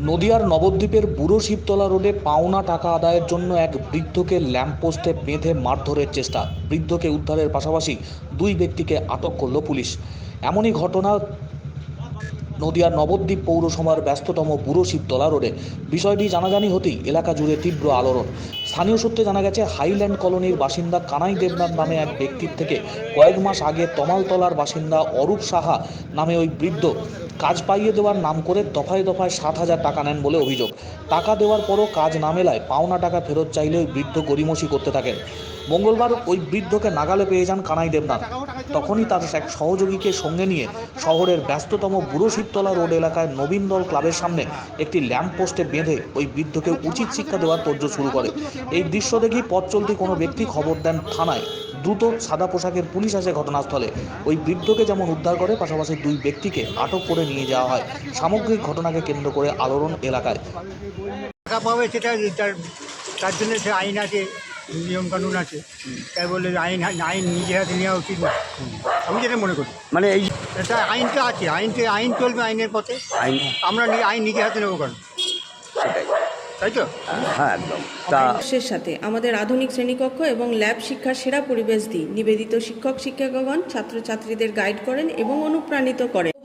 নদিয়ার নবদ্বীপের বুড়ো শিবতলা রোডে পাওনা টাকা আদায়ের জন্য এক বৃদ্ধকে ল্যাম্পপোস্টে বেঁধে মারধরের চেষ্টা। বৃদ্ধকে উদ্ধারের পাশাপাশি দুই ব্যক্তিকে আটক করল পুলিশ। এমনই ঘটনা নদিয়ার নবদ্বীপ পৌরসভার ব্যস্ততম বুড়ো শিবতলা রোডে। বিষয়টি জানাজানি হতেই এলাকা জুড়ে তীব্র আলোড়ন। স্থানীয় সূত্রে জানা গেছে, হাইল্যান্ড কলোনির বাসিন্দা কানাই দেবনাথ নামে এক ব্যক্তির থেকে কয়েক মাস আগে তমালতলার বাসিন্দা অরূপ সাহা নামে ওই বৃদ্ধ কাজ পাইয়ে দেওয়ার নাম করে দফায় দফায় সাত হাজার টাকা নেন বলে অভিযোগ। টাকা দেওয়ার পরও কাজ না মেলায় পাওনা টাকা ফেরত চাইলে ওই বৃদ্ধ গরিমসি করতে থাকেন। মঙ্গলবার ওই বৃদ্ধকে নাগালে পেয়ে যান কানাই দেবনাথ। তখনই তার এক সহযোগীকে সঙ্গে নিয়ে শহরের ব্যস্ততম বুড়ো শিবতলা রোড এলাকায় নবীন দল ক্লাবের সামনে একটি ল্যাম্প পোস্টে বেঁধে ওই বৃদ্ধকে উচিত শিক্ষা দেওয়ার তর্জ শুরু করে। এই দৃশ্য দেখেই পথ চলতি কোনো ব্যক্তি খবর দেন থানায়। দ্রুত সাদা পোশাকের পুলিশ আসে ঘটনাস্থলে। ওই বৃদ্ধকে যেমন উদ্ধার করে, পাশাপাশি দুই ব্যক্তিকে আটক করে নিয়ে যাওয়া হয়। সামগ্রিক ঘটনাকে কেন্দ্র করে আলোড়ন এলাকায়। টাকা পাবে সেটা তার জন্য সে আইন আছে। নিয়ম কানুন আছে। তাই বলে আইন আইন নিজের হাতে নেওয়া উচিত না। আমি যেটা মনে করি মানে এই এটা আইনটা আছে আইনকে আইন চলবে আইনের পথে। আইন আমরা নি- আইন নিজের হাতে নেব কারণ সেটাই। তাই তো? হ্যাঁ একদম। তা পরিবেশের সাথে আমাদের আধুনিক শ্রেণীকক্ষ এবং ল্যাব শিক্ষার সেরা পরিবেশ দিই। নিবেদিত শিক্ষক শিক্ষকগণ ছাত্রছাত্রীদের গাইড করেন এবং অনুপ্রাণিত করেন।